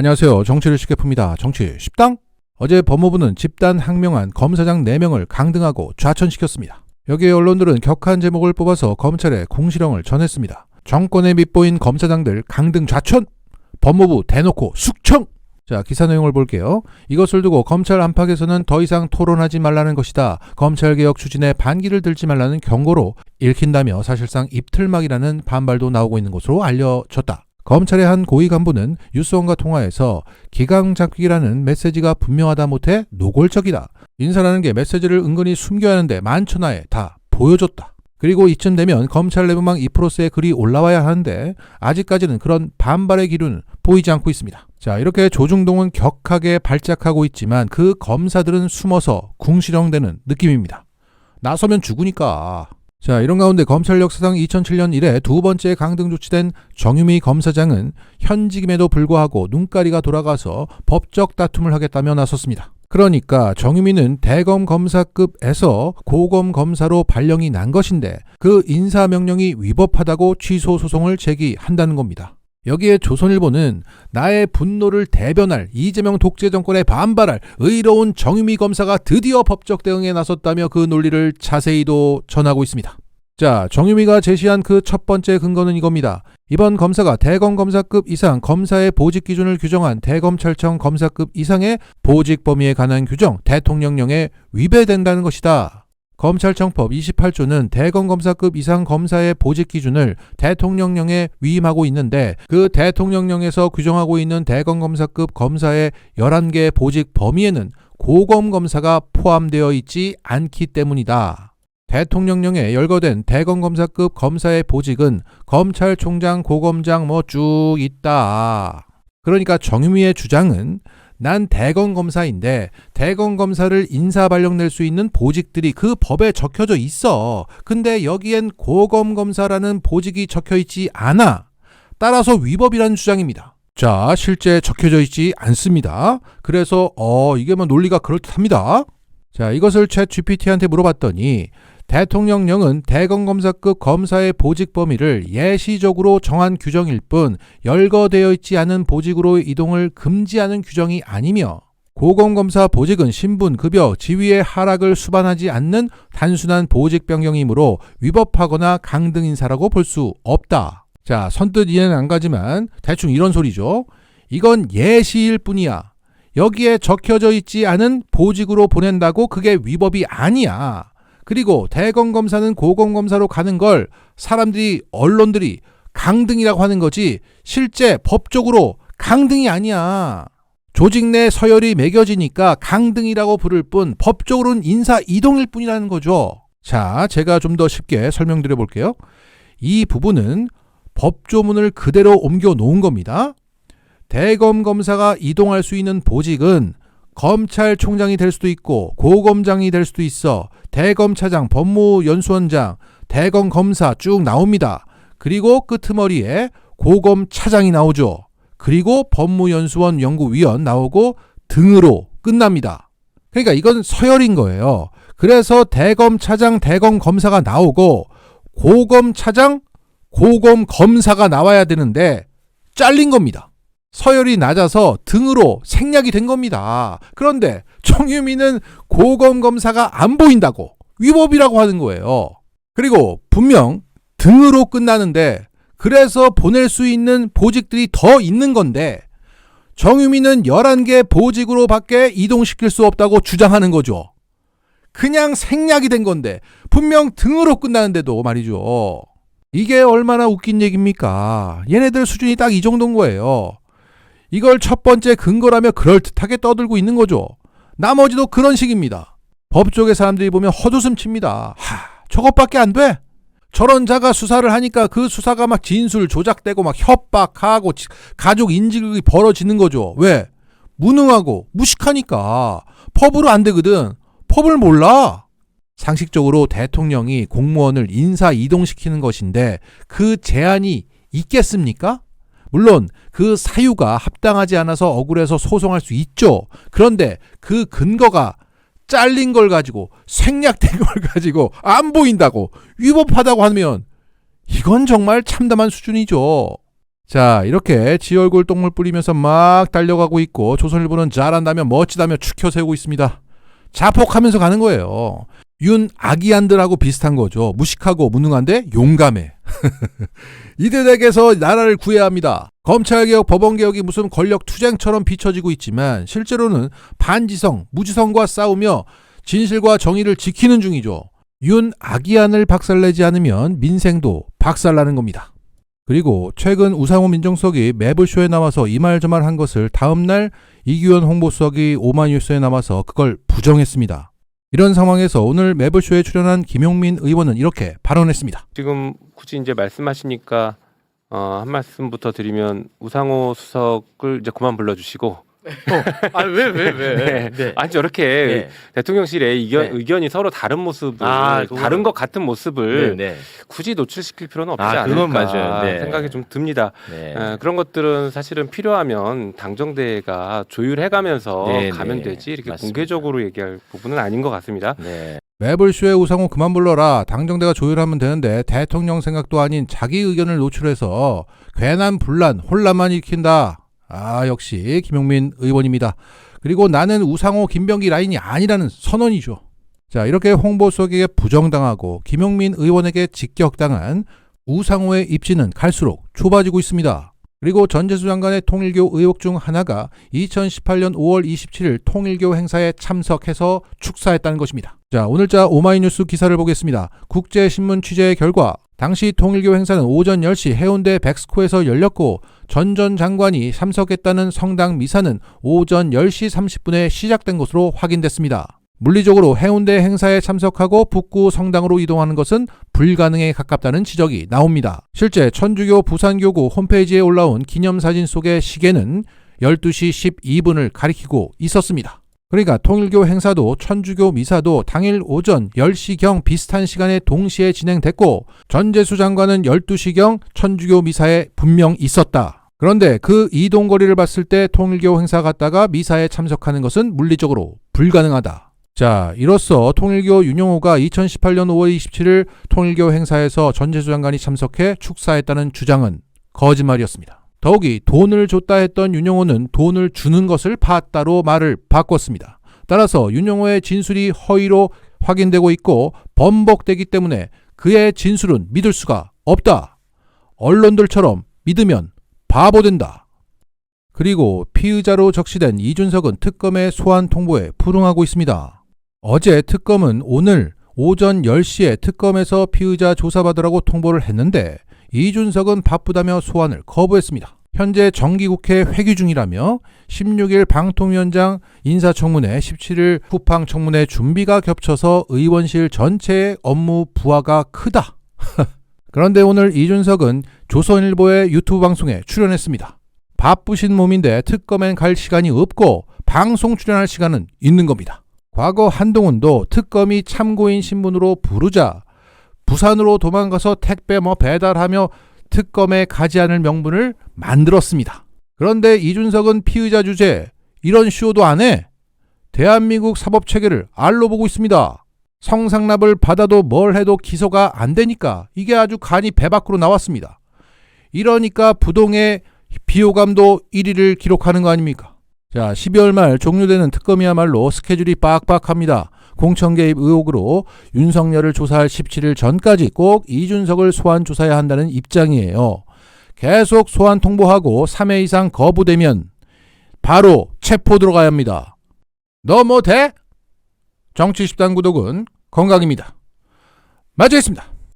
안녕하세요. 정치를 쉽게 풉니다. 정치 쉽당? 어제 법무부는 집단 항명한 검사장 4명을 강등하고 좌천시켰습니다. 여기에 언론들은 격한 제목을 뽑아서 검찰에 공시령을 전했습니다. 정권에 밑보인 검사장들 강등 좌천! 법무부 대놓고 숙청! 자, 기사 내용을 볼게요. 이것을 두고 검찰 안팎에서는 더 이상 토론하지 말라는 것이다. 검찰개혁 추진에 반기를 들지 말라는 경고로 읽힌다며 사실상 입틀막이라는 반발도 나오고 있는 것으로 알려졌다. 검찰의 한 고위 간부는 뉴스원과 통화에서 기강 잡기라는 메시지가 분명하다 못해 노골적이다. 인사라는 게 메시지를 은근히 숨겨야 하는데 만천하에 다 보여줬다. 그리고 이쯤 되면 검찰 내부망 2%의 글이 올라와야 하는데 아직까지는 그런 반발의 기류는 보이지 않고 있습니다. 자, 이렇게 조중동은 격하게 발작하고 있지만 그 검사들은 숨어서 궁시렁대는 느낌입니다. 나서면 죽으니까. 자, 이런 가운데 검찰 역사상 2007년 이래 두 번째 강등 조치된 정유미 검사장은 현직임에도 불구하고 눈가리가 돌아가서 법적 다툼을 하겠다며 나섰습니다. 그러니까 정유미는 대검 검사급에서 고검 검사로 발령이 난 것인데 그 인사 명령이 위법하다고 취소 소송을 제기한다는 겁니다. 여기에 조선일보는 나의 분노를 대변할 이재명 독재 정권에 반발할 의로운 정유미 검사가 드디어 법적 대응에 나섰다며 그 논리를 자세히도 전하고 있습니다. 자, 정유미가 제시한 그 첫 번째 근거는 이겁니다. 이번 검사가 대검 검사급 이상 검사의 보직 기준을 규정한 대검찰청 검사급 이상의 보직 범위에 관한 규정 대통령령에 위배된다는 것이다. 검찰청법 28조는 대검 검사급 이상 검사의 보직 기준을 대통령령에 위임하고 있는데 그 대통령령에서 규정하고 있는 대검 검사급 검사의 11개 보직 범위에는 고검 검사가 포함되어 있지 않기 때문이다. 대통령령에 열거된 대검 검사급 검사의 보직은 검찰총장, 고검장 뭐 쭉 있다. 그러니까 정유미의 주장은 난 대검 검사인데 대검 검사를 인사 발령낼 수 있는 보직들이 그 법에 적혀져 있어. 근데 여기엔 고검 검사라는 보직이 적혀 있지 않아. 따라서 위법이라는 주장입니다. 자, 실제 적혀져 있지 않습니다. 그래서 어, 이게 뭐 논리가 그럴듯합니다. 자, 이것을 챗 GPT한테 물어봤더니 대통령령은 대검검사급 검사의 보직 범위를 예시적으로 정한 규정일 뿐 열거되어 있지 않은 보직으로 이동을 금지하는 규정이 아니며 고검검사 보직은 신분, 급여, 지위의 하락을 수반하지 않는 단순한 보직 변경이므로 위법하거나 강등 인사라고 볼 수 없다. 자, 선뜻 이해는 안 가지만 대충 이런 소리죠. 이건 예시일 뿐이야. 여기에 적혀져 있지 않은 보직으로 보낸다고 그게 위법이 아니야. 그리고 대검 검사는 고검 검사로 가는 걸 사람들이 언론들이 강등이라고 하는 거지 실제 법적으로 강등이 아니야. 조직 내 서열이 매겨지니까 강등이라고 부를 뿐 법적으로는 인사 이동일 뿐이라는 거죠. 자, 제가 좀 더 쉽게 설명드려 볼게요. 이 부분은 법조문을 그대로 옮겨 놓은 겁니다. 대검 검사가 이동할 수 있는 보직은 검찰총장이 될 수도 있고 고검장이 될 수도 있어. 대검차장, 법무연수원장, 대검검사 쭉 나옵니다. 그리고 끄트머리에 고검차장이 나오죠. 그리고 법무연수원 연구위원 나오고 등으로 끝납니다. 그러니까 이건 서열인 거예요. 그래서 대검차장, 대검검사가 나오고 고검차장, 고검검사가 나와야 되는데 잘린 겁니다. 서열이 낮아서 등으로 생략이 된 겁니다. 그런데 정유미는 고검 검사가 안 보인다고 위법이라고 하는 거예요. 그리고 분명 등으로 끝나는데 그래서 보낼 수 있는 보직들이 더 있는 건데 정유미는 11개 보직으로 밖에 이동시킬 수 없다고 주장하는 거죠. 그냥 생략이 된 건데 분명 등으로 끝나는데도 말이죠. 이게 얼마나 웃긴 얘기입니까? 얘네들 수준이 딱 이 정도인 거예요. 이걸 첫 번째 근거라며 그럴듯하게 떠들고 있는 거죠. 나머지도 그런 식입니다. 법조계 사람들이 보면 헛웃음 칩니다. 하, 저것밖에 안 돼? 저런 자가 수사를 하니까 그 수사가 막 진술 조작되고 막 협박하고 가족 인질극이 벌어지는 거죠. 왜? 무능하고 무식하니까 법으로 안 되거든. 법을 몰라. 상식적으로 대통령이 공무원을 인사 이동시키는 것인데 그 제한이 있겠습니까? 물론 그 사유가 합당하지 않아서 억울해서 소송할 수 있죠. 그런데 그 근거가 잘린 걸 가지고 생략된 걸 가지고 안 보인다고 위법하다고 하면 이건 정말 참담한 수준이죠. 자, 이렇게 지 얼굴 똥물 뿌리면서 막 달려가고 있고 조선일보는 잘한다며 멋지다며 추켜 세우고 있습니다. 자폭하면서 가는 거예요. 윤 아기안들하고 비슷한 거죠. 무식하고 무능한데 용감해. 이들에게서 나라를 구해야 합니다. 검찰개혁, 법원개혁이 무슨 권력 투쟁처럼 비춰지고 있지만 실제로는 반지성, 무지성과 싸우며 진실과 정의를 지키는 중이죠. 윤 아기안을 박살내지 않으면 민생도 박살나는 겁니다. 그리고 최근 우상호 민정수석이 매블쇼에 나와서 이 말 저 말 한 것을 다음날 이규현 홍보수석이 오마이뉴스에 나와서 그걸 부정했습니다. 이런 상황에서 오늘 매블쇼에 출연한 김용민 의원은 이렇게 발언했습니다. 지금 굳이 이제 말씀하시니까 어, 한 말씀부터 드리면 우상호 수석을 이제 그만 불러주시고 아왜 왜 왜? 네. 네. 아니 저렇게 네. 대통령실에 의견, 네. 의견이 서로 다른 모습을 아, 다른 것 같은 모습을 네. 네. 굳이 노출시킬 필요는 없지 아, 않을까 그건 맞아요. 네. 생각이 좀 듭니다. 네. 에, 그런 것들은 사실은 필요하면 당정대가 조율해가면서 네, 가면 네. 되지 이렇게 맞습니다. 공개적으로 얘기할 부분은 아닌 것 같습니다. 네. 매블쇼에 우상호 그만 불러라. 당정대가 조율하면 되는데 대통령 생각도 아닌 자기 의견을 노출해서 괜한 분란, 혼란만 일으킨다. 아, 역시 김용민 의원입니다. 그리고 나는 우상호, 김병기 라인이 아니라는 선언이죠. 자, 이렇게 홍보수석에게 부정당하고 김용민 의원에게 직격당한 우상호의 입지는 갈수록 좁아지고 있습니다. 그리고 전재수 장관의 통일교 의혹 중 하나가 2018년 5월 27일 통일교 행사에 참석해서 축사했다는 것입니다. 자, 오늘자 오마이뉴스 기사를 보겠습니다. 국제신문 취재 결과 당시 통일교 행사는 오전 10시 해운대 백스코에서 열렸고 전 전 장관이 참석했다는 성당 미사는 오전 10시 30분에 시작된 것으로 확인됐습니다. 물리적으로 해운대 행사에 참석하고 북구 성당으로 이동하는 것은 불가능에 가깝다는 지적이 나옵니다. 실제 천주교 부산교구 홈페이지에 올라온 기념사진 속의 시계는 12시 12분을 가리키고 있었습니다. 그러니까 통일교 행사도 천주교 미사도 당일 오전 10시경 비슷한 시간에 동시에 진행됐고 전재수 장관은 12시경 천주교 미사에 분명 있었다. 그런데 그 이동 거리를 봤을 때 통일교 행사 갔다가 미사에 참석하는 것은 물리적으로 불가능하다. 자, 이로써 통일교 윤영호가 2018년 5월 27일 통일교 행사에서 전재수 장관이 참석해 축사했다는 주장은 거짓말이었습니다. 더욱이 돈을 줬다 했던 윤영호는 돈을 주는 것을 봤다로 말을 바꿨습니다. 따라서 윤영호의 진술이 허위로 확인되고 있고 번복되기 때문에 그의 진술은 믿을 수가 없다. 언론들처럼 믿으면 바보된다. 그리고 피의자로 적시된 이준석은 특검의 소환 통보에 불응하고 있습니다. 어제 특검은 오늘 오전 10시에 특검에서 피의자 조사받으라고 통보를 했는데 이준석은 바쁘다며 소환을 거부했습니다. 현재 정기국회 회기 중이라며 16일 방통위원장 인사청문회, 17일 후방청문회 준비가 겹쳐서 의원실 전체의 업무 부하가 크다. 그런데 오늘 이준석은 조선일보의 유튜브 방송에 출연했습니다. 바쁘신 몸인데 특검엔 갈 시간이 없고 방송 출연할 시간은 있는 겁니다. 과거 한동훈도 특검이 참고인 신분으로 부르자 부산으로 도망가서 택배 뭐 배달하며 특검에 가지 않을 명분을 만들었습니다. 그런데 이준석은 피의자 주제 이런 쇼도 안 해. 대한민국 사법 체계를 알로 보고 있습니다. 성상납을 받아도 뭘 해도 기소가 안 되니까 이게 아주 간이 배 밖으로 나왔습니다. 이러니까 부동의 비호감도 1위를 기록하는 거 아닙니까? 자, 12월 말 종료되는 특검이야말로 스케줄이 빡빡합니다. 공천 개입 의혹으로 윤석열을 조사할 17일 전까지 꼭 이준석을 소환 조사해야 한다는 입장이에요. 계속 소환 통보하고 3회 이상 거부되면 바로 체포 들어가야 합니다. 너 뭐 돼? 정치 10단 구독은 건강입니다. 마치겠습니다.